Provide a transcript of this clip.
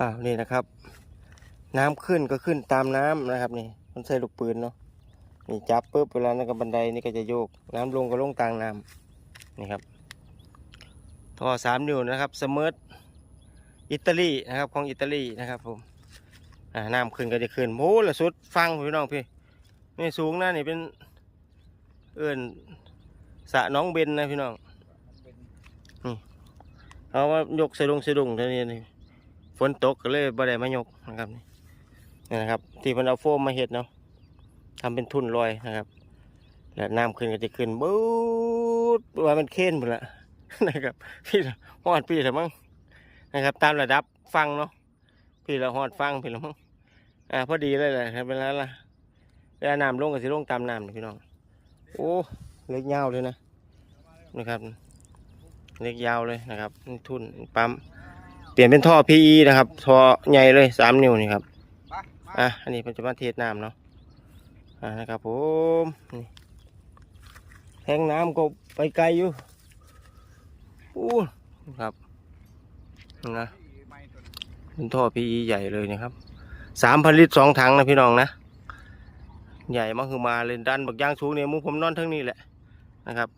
อ้าวนี่นะครับ น้ำขึ้นก็ขึ้นตามน้ำนะครับนี่ มันใส่ลูกปืนเนาะนี่จับปุ๊บเวลานั้นก็บันไดนี่ก็จะโยก น้ำลงก็ลงกลางน้ำนี่ครับท่อสามนิ้วนะครับสมิร์ทอิตาลีนะครับของอิตาลีนะครับผมอ่าน้ำขึ้นก็จะขึ้นโอ้ละสุดฟังพี่น้องพี่นี่สูงนะนี่เป็นเอื่นสระหน้องเบนนะพี่น้องนี่เอาว่ายกสะดุงสะดุงเท่านี้นี่ ฝนตกก็เลยบ่ได้มายกนะครับนี่นะครับ ที่เพิ่นเอาโฟมมาเฮ็ดเนาะทำเป็นทุ่นลอยนะครับ แล้วน้ำขึ้นก็จะขึ้นบู๊ดว่ามันเค้นหมดละนะครับ พี่ละฮอดพี่ละมั้งนะครับ ตามระดับฟังเนาะพี่ละฮอดฟังพี่ละมั้งอ่าพอดีเลยแหละครับเวลาละเวลาน้ำลงก็สิลงตามน้ำนี่พี่น้องโอ้เล็กยาวเลยนะนะครับ เล็กยาวเลยนะครับ ทุ่นปั๊ม เปลี่ยนเป็นท่อ PE นะครับท่อใหญ่เลยสามนิ้วนี่ครับอะอันนี้เป็นจะมาเทศน้ำเนาะอ่านะครับผมนี่แทงน้ำก็ไปไกลอยู่อู้ครับนะเป็นท่อ PE ใหญ่เลยนะครับสามพันลิตรสองถังนะพี่น้องนะใหญ่มากคือมาเลยดันบักย่างสูงเนี่ยหมุผมนอนทั้งนี้แหละนะครับ